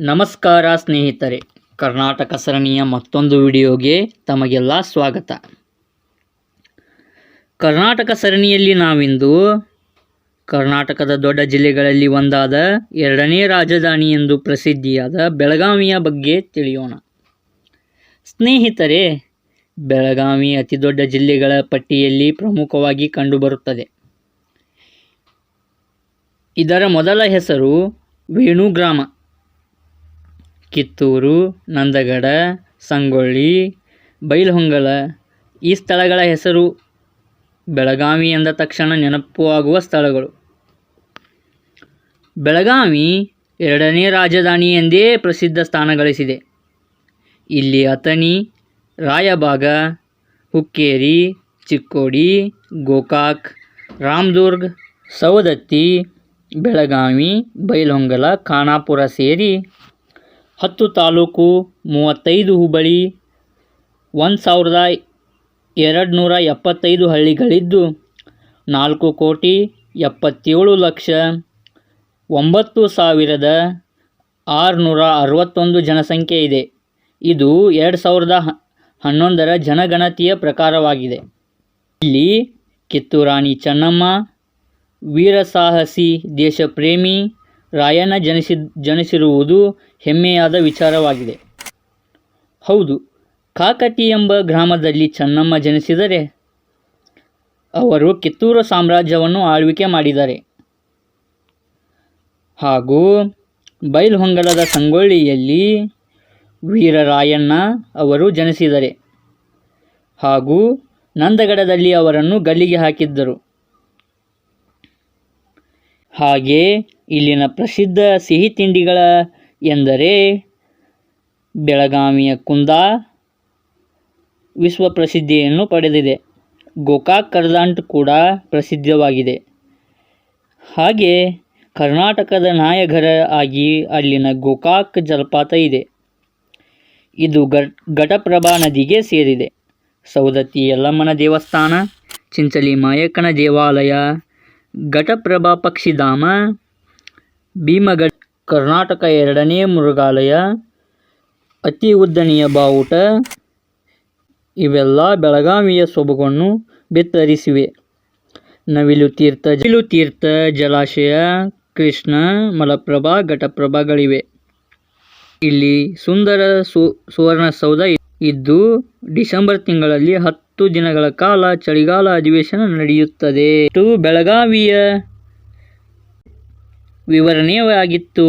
ನಮಸ್ಕಾರ ಸ್ನೇಹಿತರೆ. ಕರ್ನಾಟಕ ಸರಣಿಯ ಮತ್ತೊಂದು ವಿಡಿಯೋಗೆ ತಮಗೆಲ್ಲ ಸ್ವಾಗತ. ಕರ್ನಾಟಕ ಸರಣಿಯಲ್ಲಿ ನಾವಿಂದು ಕರ್ನಾಟಕದ ದೊಡ್ಡ ಜಿಲ್ಲೆಗಳಲ್ಲಿ ಒಂದಾದ ಎರಡನೇ ರಾಜಧಾನಿ ಎಂದು ಪ್ರಸಿದ್ಧಿಯಾದ ಬೆಳಗಾವಿಯ ಬಗ್ಗೆ ತಿಳಿಯೋಣ. ಸ್ನೇಹಿತರೆ, ಬೆಳಗಾವಿ ಅತಿದೊಡ್ಡ ಜಿಲ್ಲೆಗಳ ಪಟ್ಟಿಯಲ್ಲಿ ಪ್ರಮುಖವಾಗಿ ಕಂಡುಬರುತ್ತದೆ. ಇದರ ಮೊದಲ ಹೆಸರು ವೇಣುಗ್ರಾಮ. ಕಿತ್ತೂರು, ನಂದಗಡ, ಸಂಗೊಳ್ಳಿ, ಬೈಲಹೊಂಗಲ ಈ ಸ್ಥಳಗಳ ಹೆಸರು ಬೆಳಗಾವಿ ಎಂದ ತಕ್ಷಣ ನೆನಪು ಆಗುವ ಸ್ಥಳಗಳು. ಬೆಳಗಾವಿ ಎರಡನೇ ರಾಜಧಾನಿ ಎಂದೇ ಪ್ರಸಿದ್ಧ ಸ್ಥಾನ ಗಳಿಸಿದೆ. ಇಲ್ಲಿ ಅಥಣಿ ರಾಯಬಾಗ ಹುಕ್ಕೇರಿ, ಚಿಕ್ಕೋಡಿ, ಗೋಕಾಕ್, ರಾಮದುರ್ಗ್, ಸವದತ್ತಿ, ಬೆಳಗಾವಿ, ಬೈಲಹೊಂಗಲ, ಖಾನಾಪುರ ಸೇರಿ ಹತ್ತು ತಾಲೂಕು ಮೂವತ್ತೈದು ಹುಬಳಿ ಒಂದು ಸಾವಿರದ ಎರಡು ನೂರ ಎಪ್ಪತ್ತೈದು ಹಳ್ಳಿಗಳಿದ್ದು ನಾಲ್ಕು ಕೋಟಿ ಎಪ್ಪತ್ತೇಳು ಲಕ್ಷ ಒಂಬತ್ತು ಸಾವಿರದ ಆರುನೂರ ಅರವತ್ತೊಂದು ಜನಸಂಖ್ಯೆ ಇದೆ. ಇದು ಎರಡು ಸಾವಿರದ ಹನ್ನೊಂದರ ಜನಗಣತಿಯ ಪ್ರಕಾರವಾಗಿದೆ. ಇಲ್ಲಿ ಕಿತ್ತೂರಾಣಿ ಚೆನ್ನಮ್ಮ, ವೀರಸಾಹಸಿ ದೇಶಪ್ರೇಮಿ ರಾಯಣ್ಣ ಜನಿಸಿ, ಜನಿಸಿರುವುದು ಹೆಮ್ಮೆಯಾದ ವಿಚಾರವಾಗಿದೆ. ಹೌದು, ಕಾಕತಿ ಎಂಬ ಗ್ರಾಮದಲ್ಲಿ ಚೆನ್ನಮ್ಮ ಜನಿಸಿದರೆ ಅವರು ಕಿತ್ತೂರು ಸಾಮ್ರಾಜ್ಯವನ್ನು ಆಳ್ವಿಕೆ ಮಾಡಿದ್ದಾರೆ ಹಾಗೂ ಬೈಲ್ಹೊಂಗಲದ ಸಂಗೊಳ್ಳಿಯಲ್ಲಿ ವೀರರಾಯಣ್ಣ ಅವರು ಜನಿಸಿದರೆ. ಹಾಗೂ ನಂದಗಡದಲ್ಲಿ ಅವರನ್ನು ಗಲ್ಲಿಗೆ ಹಾಕಿದ್ದರು. ಹಾಗೆ ಇಲ್ಲಿನ ಪ್ರಸಿದ್ಧ ಸಿಹಿ ತಿಂಡಿಗಳ ಎಂದರೆ ಬೆಳಗಾವಿಯ ಕುಂದ ವಿಶ್ವ ಪ್ರಸಿದ್ಧಿಯನ್ನು ಪಡೆದಿದೆ. ಗೋಕಾಕ್ ಕರ್ದಾಂಟ್ ಕೂಡ ಪ್ರಸಿದ್ಧವಾಗಿದೆ. ಹಾಗೆ ಕರ್ನಾಟಕದ ನಾಯಘರ ಆಗಿ ಅಲ್ಲಿನ ಗೋಕಾಕ್ ಜಲಪಾತ ಇದೆ. ಇದು ಘಟ್ ಘಟಪ್ರಭಾ ನದಿಗೆ ಸೇರಿದೆ. ಸೌದತ್ತಿ ಯಲ್ಲಮ್ಮನ ದೇವಸ್ಥಾನ, ಚಿಂಚಲಿ ಮಾಯಕ್ಕನ ದೇವಾಲಯ, ಘಟಪ್ರಭಾ ಪಕ್ಷಿಧಾಮ ಭೀಮಗಢ ಕರ್ನಾಟಕ ಎರಡನೇ ಮೃಗಾಲಯ, ಅತಿ ಉದ್ದನೆಯ ಬಾವುಟ. ಇವೆಲ್ಲ ಬೆಳಗಾವಿಯ ಸೊಬಗನ್ನು ಬಿತ್ತರಿಸಿವೆ. ನವಿಲು ತೀರ್ಥ ನವಿಲು ತೀರ್ಥ ಜಲಾಶಯ, ಕೃಷ್ಣ, ಮಲಪ್ರಭಾ, ಘಟಪ್ರಭಾಗಳಿವೆ. ಇಲ್ಲಿ ಸುಂದರ ಸು ಸುವರ್ಣಸೌಧ ಇದ್ದು ಡಿಸೆಂಬರ್ ತಿಂಗಳಲ್ಲಿ ಹತ್ತು ದಿನಗಳ ಕಾಲ ಚಳಿಗಾಲ ಅಧಿವೇಶನ ನಡೆಯುತ್ತದೆ. ಇದು ಬೆಳಗಾವಿಯ ವಿವರಣೆಯಾಗಿತ್ತು